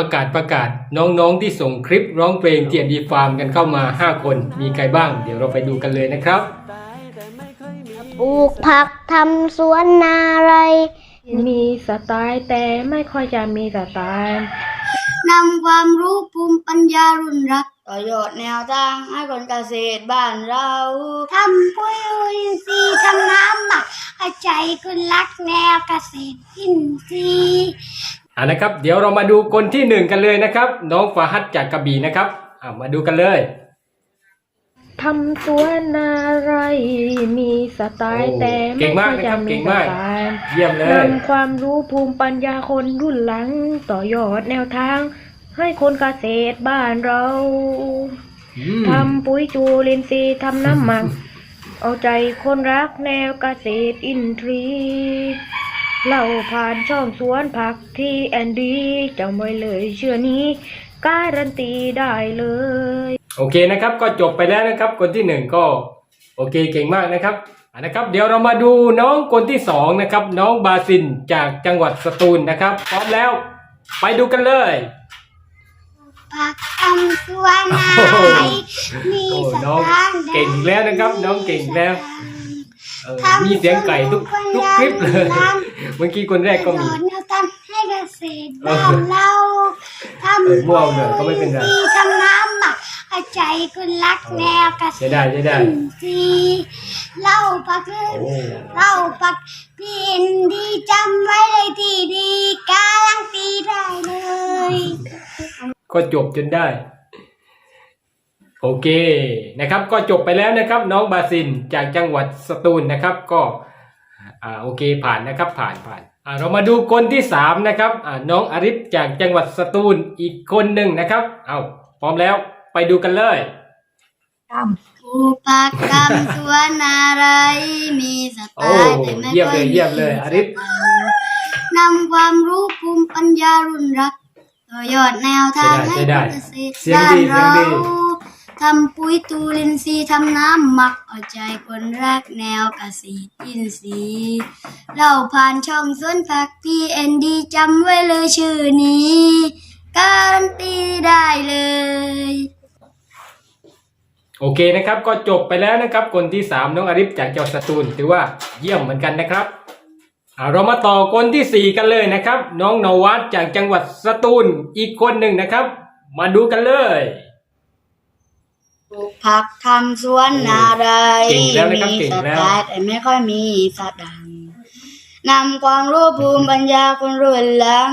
ประกาศประกาศน้องๆที่ส่งคลิปร้องเพลงเทียนดีฟาร์มกันเข้ามา 5 คนมีใครบ้าง เดี๋ยวเราไปดูกันเลยนะครับปลูกผักทำสวนนาไร มีสไตล์แต่ไม่ค่อยจะมีสไตล์นำความรู้ภูมิปัญญารุ่นรักต่อยอดแนวทางให้คนเกษตรบ้านเราทำปุ๋ยอินทรีย์ทำน้ำหมักให้ใจคุณรักแนวเกษตรอินทรีย์ อ่านะครับเดี๋ยวเรามาดูคนที่หนึ่งกันเลยนะครับ น้องฟาฮัดจากกระบี่นะครับอ่ามาดูกันเลย ทำสวนนาไรมีสไตล์โอ้แต่เก่ไม่งค่มาอกยนะครับจะมีเก่งสมาก ไตล์เยี่ยมเลย นำความรู้ภูมิปัญญาคนรุ่นหลัง ต่อยอดแนวทาง ให้คนเกษตรบ้านเรา อืม ทำปุ๋ยจูลินทรีย์ทำน้ำหมัก เอาใจคนรักแนวเกษตรอินทรีย์ เล่าผ่านช่องสวนผักที่แอนดีจำไว้เลยเชื่อนี้ การันตีได้เลย โอเคนะครับก็จบไปแล้วนะครับ คนที่หนึ่งก็โอเคเก่งมากนะครับอ่านะครับ เดี๋ยวเรามาดูน้องคนที่สองนะครับ น้องบาซินจากจังหวัดสตูลนะครับ พร้อมแล้ว ไปดูกันเลยผักทำสวนนาโอ้โหไรมีโอ้สน้องตางค์เก่งแล้วนะครับ น้องเก่งแล้ว เออมีเสียงไก่ทุกทุกคลิปเลย เมื่อกี้คนแรกก็มีประโยชน์แนวทางให้เกษตรบ้านเราทำเออมั่วเลยก็ไม่เป็นไรปุ๋ยทำน้ำหมักให้ใจคุณรักแนวเกษใช้ตรได้ใช้ได้อินทรีย์เล่าปักโอ้ เล่าปักพี่อินดีจำไว้เลยที่ดีการันตีได้เลย ก็จบจนได้ โอเคนะครับก็จบไปแล้วนะครับน้องบาซินจากจังหวัดสตูลนะครับก็อ่าโอเคผ่านนะครับผ่านผ่านอ่าเรามาดูคนที่สามนะครับอ่าน้องอาริฟจากจังหวัดสตูลอีกคนหนึ่งนะครับเอาพร้อมแล้วไปดูกันเลย อุปกรรมสวนอะไรมีสไตโอ้ล์แต่ไม่เยี่ยมค่เลอยยเยี่ยมเลยอาริฟ นำความรู้ภูมิปัญญารุ่นรักต่อยอดแนวทางให้ใช้ได้เกษตรเสียงบ้านดีเสียงเราดี ทำปุ๋ยตูลินทรีทำน้ำหมักเอาใจคนรักแนวเกษตรอินทรีเราผ่านช่องสวนผักพีเอ็นดีจำไว้เลยชื่อนี้ การันตีได้เลย โอเคนะครับก็จบไปแล้วนะครับ คนที่สามน้องอาริฟจากจังหวัดสตูลถือว่าเยี่ยมเหมือนกันนะครับอ่าเรามาต่อคนที่สี่กันเลยนะครับ น้องนวัดจากจังหวัดสตูลอีกคนหนึ่งนะครับ มาดูกันเลย ปลูกผักทำสวนนาไรเก่งแล้วนะครับเก่งสแล้วไตล์แต่ไม่ค่อยมีสตังค์นำความรู้ภูมิปัญญาคนรุ่นหลัง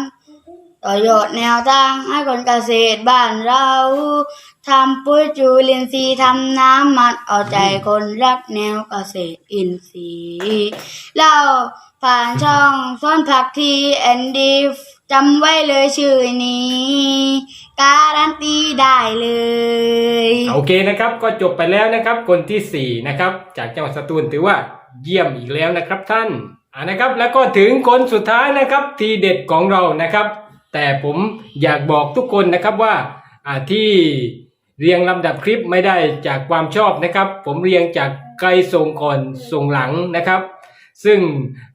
ต่อยอดแนวทางให้คนเกษตรบ้านเราทำปุ๋ยจูลินทรีย์ทำน้ำมันเอาใจคนรักแนวเกษตรอินทรีย์เราผ่านช่องซ่อนผักทีแอนดีจำไว้เลยชื่อนี้ การันตีได้เลยโอ เคนะครับก็จบไปแล้วนะครับคนที่สี่นะครับ จากจังหวัดสตูลถือว่าเยี่ยมอีกแล้วนะครับท่านอ่านะครับ แล้วก็ถึงคนสุดท้ายนะครับ ทีเด็ดของเรานะครับ แต่ผมอยากบอกทุกคนนะครับว่าอ่าที่เรียงลำดับคลิปไม่ได้จากความชอบนะครับ ผมเรียงจากไกลส่งก่อนส่งหลังนะครับ ซึ่ง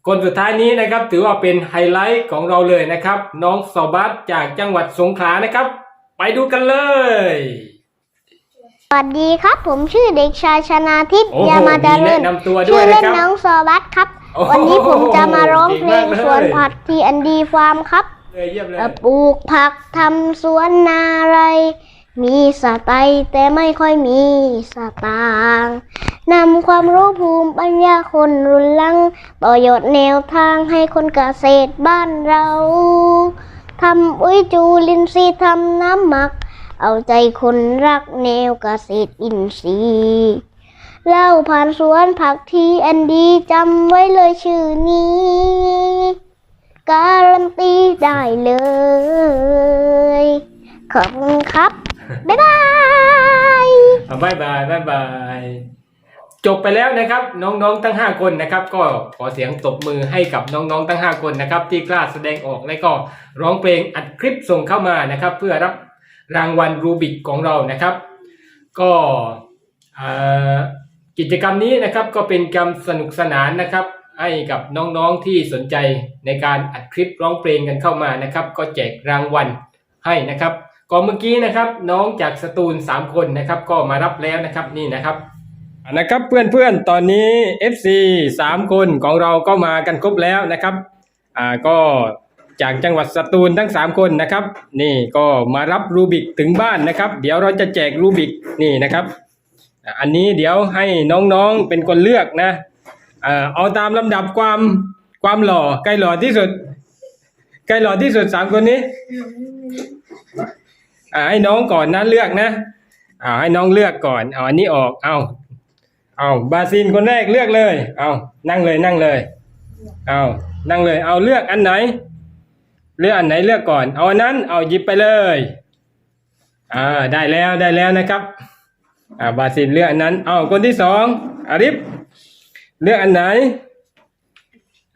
คนสุดท้ายนี้นะครับถือว่าเป็นไฮไลท์ของเราเลยนะครับ น้องสอบัสจากจังหวัดสงขลานะครับ ไปดูกันเลย สวัสดีครับ ผมชื่อเด็กชายชนาทิพย์โอ้โหยามาเจริญมีแนะนำตัวด้ชื่วยอนะเล่นครับน้องซอบัสครับ โอ้โหวันนี้ผมจะมาร้องเพลงเก่งมากเลย สวนผักทีอันดีฟาร์มครับเลยเยี่ยมเลย เอ่อปลูกผักทำสวนนาไร มีสไตล์แต่ไม่ค่อยมีสตางค์นำความรู้ภูมิปัญญาคนรุ่นหลังต่อยอดแนวทางให้คนเกษตรบ้านเรา ทำอุ้ยจูลินทรีย์ทำน้ำหมัก เอาใจคนรักแนวเกษตรอินทรีย์เล่าผ่านสวนผักทีแอนดีจำไว้เลยชื่อนี้ การันตีได้เลย ขอบคุณครับ บ๊ายบายอะบายบายบายบาย จบไปแล้วนะครับ น้องๆทั้ง 5 คนนะครับ ก็ขอเสียงตบมือให้กับน้องๆทั้ง 5 คนนะครับ ที่กล้าแสดงออกและก็ร้องเพลงอัดคลิปส่งเข้ามานะครับ เพื่อรับ รางวัลรูบิกของเรานะครับ ก็กิจกรรมนี้นะครับก็เป็นกรรมสนุกสนานนะครับ ให้กับน้องๆที่สนใจในการอัดคลิปร้องเพลงกันเข้ามานะครับ ก็แจกรางวัลให้นะครับก็เมื่อกี้นะครับน้องจากสตูลสามคนนะครับ ก็มารับแล้วนะครับนี่นะครับนะครับเพื่อนๆตอนนี้ FC สามคนของเราก็มากันครบแล้วนะครับอ่าก็ จากจังหวัดสตูลทั้งสามคนนะครับ นี่ก็มารับรูบิกถึงบ้านนะครับ เดี๋ยวเราจะแจกรูบิกนี่นะครับ อันนี้เดี๋ยวให้น้องๆเป็นคนเลือกนะเอาตามลำดับความความหล่อใครหล่อที่สุดใครหล่อที่สุดสามคนนี้อ่าให้น้องก่อนนะเลือกนะอ่าให้น้องเลือกก่อนเอาอันนี้ออกเอาเอาบาซินคนแรกเลือกเลย เอานั่งเลยนั่งเลย เอานั่งเลย เอาเลือกอันไหน เลือกอันไหนเลือกก่อน เอาอันนั้น เอาหยิบไปเลย อ่า ได้แล้วได้แล้วนะครับ อ่า บาซินเลือกอันนั้น เอาคนที่สองอาริฟเลือกอันไหน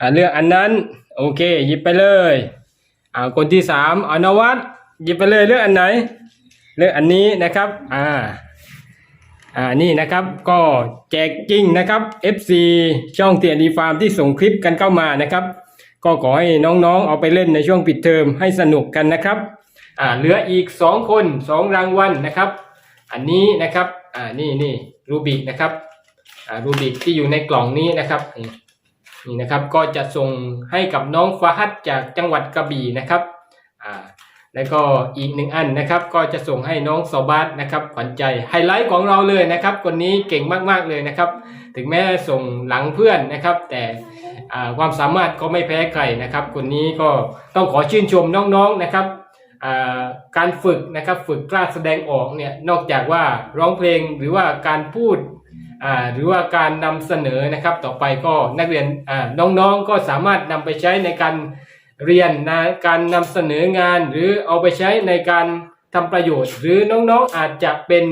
อ่า เลือกอันนั้น โอเค หยิบไปเลย อ่า คนที่สามอานวัดหยิบไปเลย เลือกอันไหน เลือกอันนี้นะครับ อ่า อ่า นี่นะครับ ก็แจกจริงนะครับ FC ช่องเตียนดีฟาร์มที่ส่งคลิปกันเข้ามานะครับ ก็ขอให้น้องๆ เอาไปเล่นในช่วงปิดเทอมให้สนุกกันนะครับอ่าเหลืออีกสองคนสองรางวัลนะครับ อันนี้นะครับอ่านี่นี่รูบิกนะครับอ่ารูบิกที่อยู่ในกล่องนี้นะครับนี่นะครับก็จะส่งให้กับน้องฟาฮัดจากจังหวัดกระบี่นะครับอ่าแล้วก็อีกหนึ่งอันนะครับ ก็จะส่งให้น้องโซบาสนะครับขวัญใจไฮไลท์ของเราเลยนะครับ คนนี้เก่งมากๆเลยนะครับ ถึงแม้ส่งหลังเพื่อนนะครับ แต่ความสามารถก็ไม่แพ้ใครนะครับ คนนี้ก็ต้องขอชื่นชมน้องๆนะครับการฝึกนะครับฝึกกล้าแสดงออกเนี่ยนอกจากว่าร้องเพลงหรือว่าการพูดหรือว่าการนำเสนอนะครับ ต่อไปก็นักเรียนน้องๆก็สามารถนำไปใช้ในการเรียนนะการนำเสนองานหรือเอาไปใช้ในการทำประโยชน์ หรือน้องๆอาจจะเป็น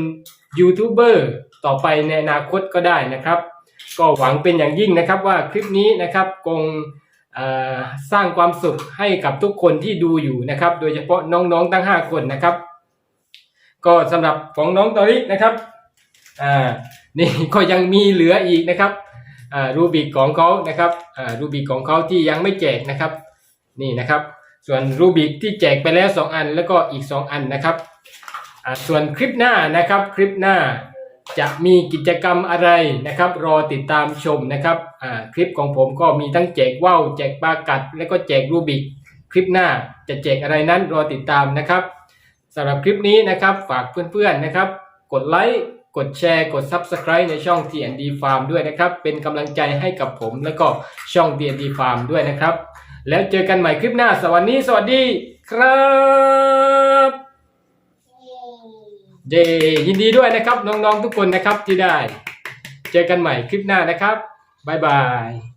ยูทูบเบอร์ต่อไปในอนาคตก็ได้นะครับ ก็หวังเป็นอย่างยิ่งนะครับว่าคลิปนี้นะครับคงสร้างความสุขให้กับทุกคนที่ดูอยู่นะครับ โดยเฉพาะน้องๆทั้ง 5 คนนะครับ ก็สำหรับของน้องตอรินะครับอ่านี่ก็ยังมีเหลืออีกนะครับอ่ารูบิกของเขานะครับอ่ารูบิกของเขาที่ยังไม่แจกนะครับ นี่นะครับ ส่วนรูบิกที่แจกไปแล้ว 2 อันแล้วก็อีก 2 อันนะครับอ่าส่วนคลิปหน้านะครับคลิปหน้า จะมีกิจกรรมอะไรนะครับ รอติดตามชมนะครับคลิปของผมก็มีทั้งแจกว่าวแจกปากัด แล้วก็แจกรูบิกคลิปหน้าจะแจกอะไรนั้นรอติดตามนะครับสำหรับคลิปนี้นะครับฝากเพื่อนๆนะครับ กดไลค์กดแชร์กด Subscribe ในช่อง TND Farm ด้วยนะครับ เป็นกำลังใจให้กับผมแล้วก็ช่อง TND Farm ด้วยนะครับ แล้วเจอกันใหม่คลิปหน้าสวัสดี สวัสดีครับ เยยินดีด้วยนะครับน้องๆทุกคนนะครับที่ได้ เจอกันใหม่คลิปหน้านะครับบ๊ายบาย